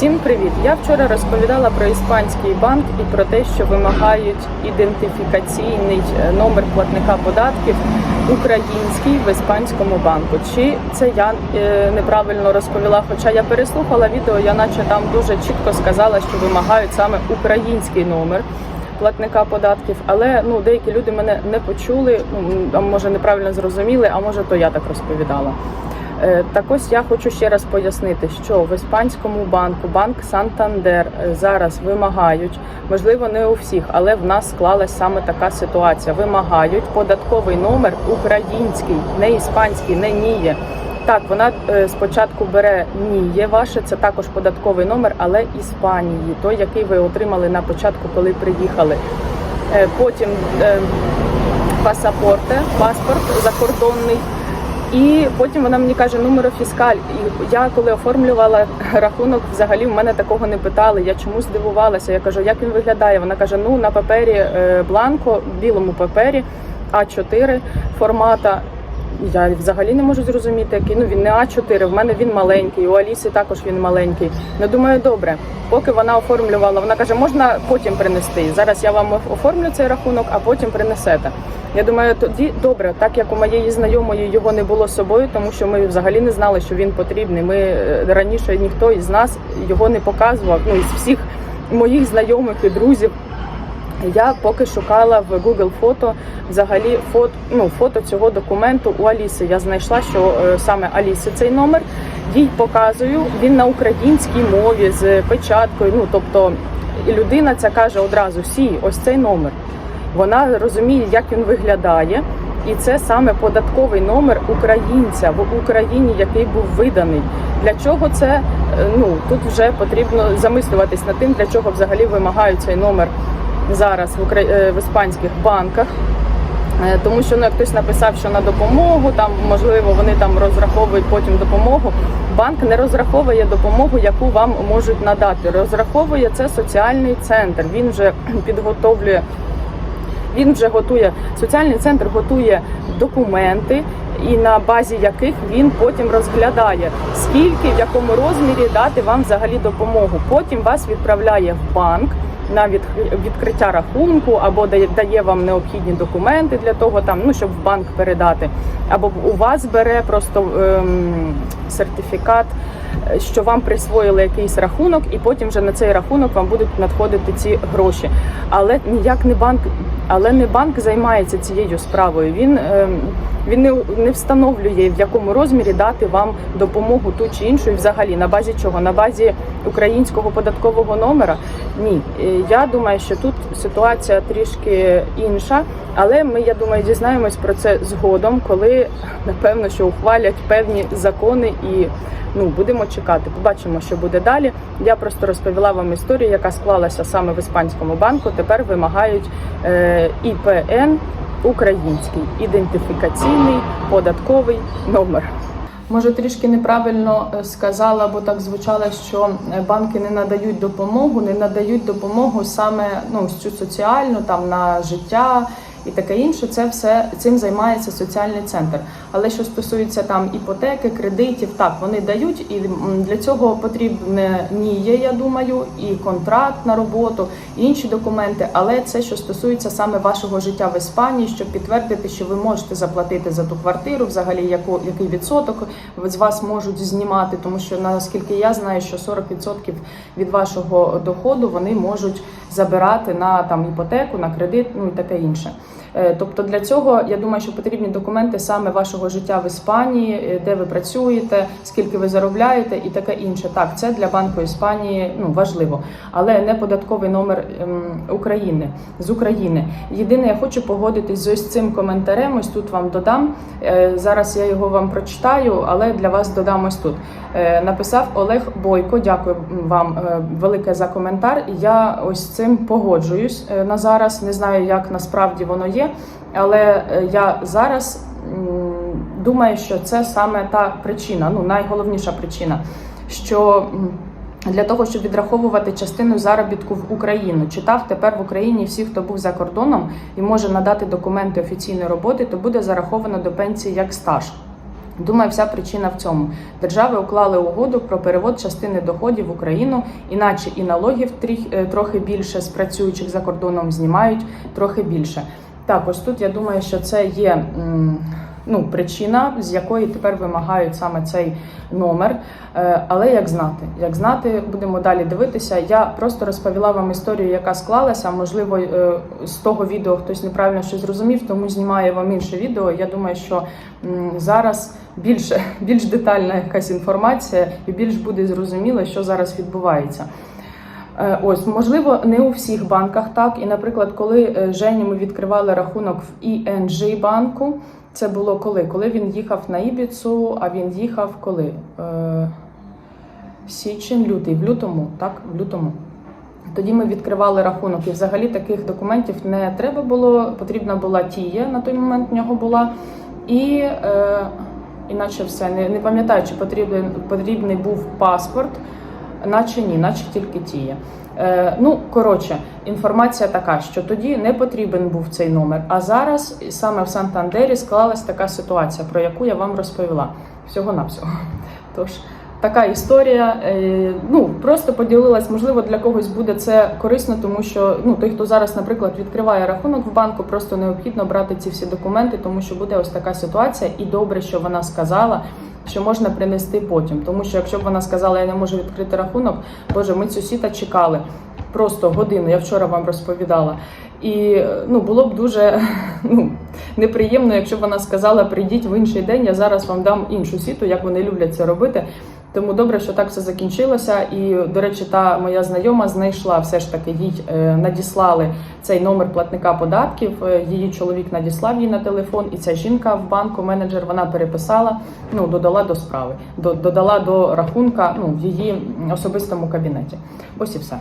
Всім привіт! Я вчора розповідала про іспанський банк і про те, що вимагають ідентифікаційний е, номер платника податків український в іспанському банку. Чи це я е, неправильно розповіла? Хоча я переслухала відео, я наче там дуже чітко сказала, що вимагають саме український номер. Платника податків, але ну деякі люди мене не почули. Ну може неправильно зрозуміли, а може то я так розповідала. Е, Так ось я хочу ще раз пояснити, що в іспанському банку, банк Сантандер е, зараз вимагають, можливо, не у всіх, але в нас склалась саме така ситуація. Вимагають податковий номер український, не іспанський, не ніє. Так, вона е, спочатку бере ніє ваше, це також податковий номер, але Іспанії, той, який ви отримали на початку, коли приїхали. Потім пасапорте, паспорт закордонний. І потім вона мені каже номер фіскаль. І я коли оформлювала рахунок, взагалі в мене такого не питали. Я чомусь здивувалася. Я кажу, як він виглядає? Вона каже: ну на папері е, бланко, білому папері А4 формата. Я взагалі не можу зрозуміти, який ну він не А4, в мене він маленький, у Аліси також він маленький. Ну думаю, добре. Поки вона оформлювала, вона каже, можна потім принести. Зараз я вам оформлю цей рахунок, а потім принесете. Я думаю, тоді добре, так як у моєї знайомої його не було з собою, тому що ми взагалі не знали, що він потрібний. Ми е, раніше ніхто із нас його не показував. Ну із всіх моїх знайомих і друзів. Я поки шукала в Google фото взагалі фото, ну, фото цього документу у Аліси. Я знайшла, що е, саме Аліси цей номер. Їй показую. Він на українській мові з печаткою. Ну тобто людина ця каже одразу: сі, ось цей номер. Вона розуміє, як він виглядає, і це саме податковий номер українця в Україні, який був виданий. Для чого це? Е, Ну тут вже потрібно замислюватись над тим, для чого взагалі вимагають цей номер зараз в Укра... е, в іспанських банках. Е, Тому що ну, як хтось написав, що на допомогу, там можливо вони там розраховують потім допомогу. Банк не розраховує допомогу, яку вам можуть надати. Розраховує це соціальний центр. Він вже підготовлює. Він вже готує соціальний центр, готує документи, і на базі яких він потім розглядає, скільки в якому розмірі дати вам взагалі допомогу. Потім вас відправляє в банк на від- відкриття рахунку, або дає вам необхідні документи для того, там ну щоб в банк передати, або у вас бере просто ем, сертифікат. Е, Що вам присвоїли якийсь рахунок, і потім вже на цей рахунок вам будуть надходити ці гроші. Але ніяк не банк, але не банк займається цією справою. Він ем, він не, не встановлює в якому розмірі дати вам допомогу ту чи іншу, і взагалі на базі чого? На базі українського податкового номера? Ні, Е, я думаю, що тут ситуація трішки інша, але ми, я думаю, дізнаємось про це згодом, коли напевно що ухвалять певні закони і. Ну, будемо чекати, побачимо, що буде далі. Я просто розповіла вам історію, яка склалася саме в іспанському банку. Тепер вимагають е, ІПН український ідентифікаційний податковий номер. Може, трішки неправильно е, сказала, бо так звучало, що е, банки не надають допомогу, не надають допомогу саме ну цю соціальну там на життя і таке інше. Це все цим займається соціальний центр. Але що стосується там іпотеки, кредитів, так вони дають, і для цього потрібне ніє, я думаю, і контракт на роботу, і інші документи. Але це що стосується саме вашого життя в Іспанії, щоб підтвердити, що ви можете заплатити за ту квартиру, взагалі яку який відсоток з вас можуть знімати, тому що наскільки я знаю, що 40% від вашого доходу вони можуть забирати на там іпотеку, на кредит, ну і таке інше. Е, Тобто для цього я думаю, що потрібні документи саме вашого життя в Іспанії, е, де ви працюєте, скільки ви заробляєте, і таке інше. Так, це для банку Іспанії ну важливо, але не податковий номер ем, України з України. Єдине, я хочу погодитись з ось цим коментарем. Ось тут вам додам. Е, Зараз я його вам прочитаю, але для вас додам ось тут. Написав Олег Бойко. Дякую вам велике за коментар. Я ось цим погоджуюсь на зараз. Не знаю, як насправді воно є, але е, я зараз думаю, що це саме та причина, ну найголовніша причина, що. для того щоб відраховувати частину заробітку в Україну, читав тепер в Україні всі, хто був за кордоном і може надати документи офіційної роботи, то буде зараховано до пенсії як стаж. Думаю, вся причина в цьому. Держави уклали угоду про перевод частини доходів в Україну, іначе і налогів е, трохи більше з працюючих за кордоном знімають трохи більше. Так, ось тут я думаю, що це є ну, причина, з якої тепер вимагають саме цей номер. Е, Але як знати? Як знати, будемо далі дивитися. Я просто розповіла вам історію, яка склалася. Можливо, е, з того відео хтось неправильно щось зрозумів, тому знімаю вам інше відео. Я думаю, що зараз більше, більш детальна якась інформація і більш буде зрозуміло, що зараз відбувається. Е, Ось, можливо, не у всіх банках так. І, наприклад, коли е, Жені ми відкривали рахунок в ING банку, це було коли? Коли він їхав на Ібіцу, а він їхав коли? Е, Січень, лютий, в лютому, так, в лютому. Тоді ми відкривали рахунок, і взагалі таких документів не треба було. Потрібна була тія на той момент в нього була. І е, іначе все. Не, не пам'ятаю, чи потрібен, потрібний був паспорт, наче ні, наче тільки тіє. Е, ну, коротше, інформація така, що тоді не потрібен був цей номер. А зараз саме в Сантандері склалась така ситуація, про яку я вам розповіла. Всього навсього. Тож. Така історія. Е, Ну просто поділилась. Можливо, для когось буде це корисно, тому що ну той, хто зараз, наприклад, відкриває рахунок в банку, просто необхідно брати ці всі документи, тому що буде ось така ситуація, і добре, що вона сказала. Що можна принести потім, тому що якщо б вона сказала, я не можу відкрити рахунок, боже, ми цю сіта чекали просто годину. Я вчора вам розповідала. І ну було б дуже ну, неприємно, якщо б вона сказала, прийдіть в інший день, я зараз вам дам іншу сіту, як вони люблять це робити. Тому добре, що так все закінчилося. І, до речі, та моя знайома знайшла все ж таки, їй е, надіслали цей номер платника податків. е, Її чоловік надіслав їй на телефон, і ця жінка в банку, менеджер, вона переписала, ну додала до справи, до- додала до рахунка ну, в її особистому кабінеті. Ось і все.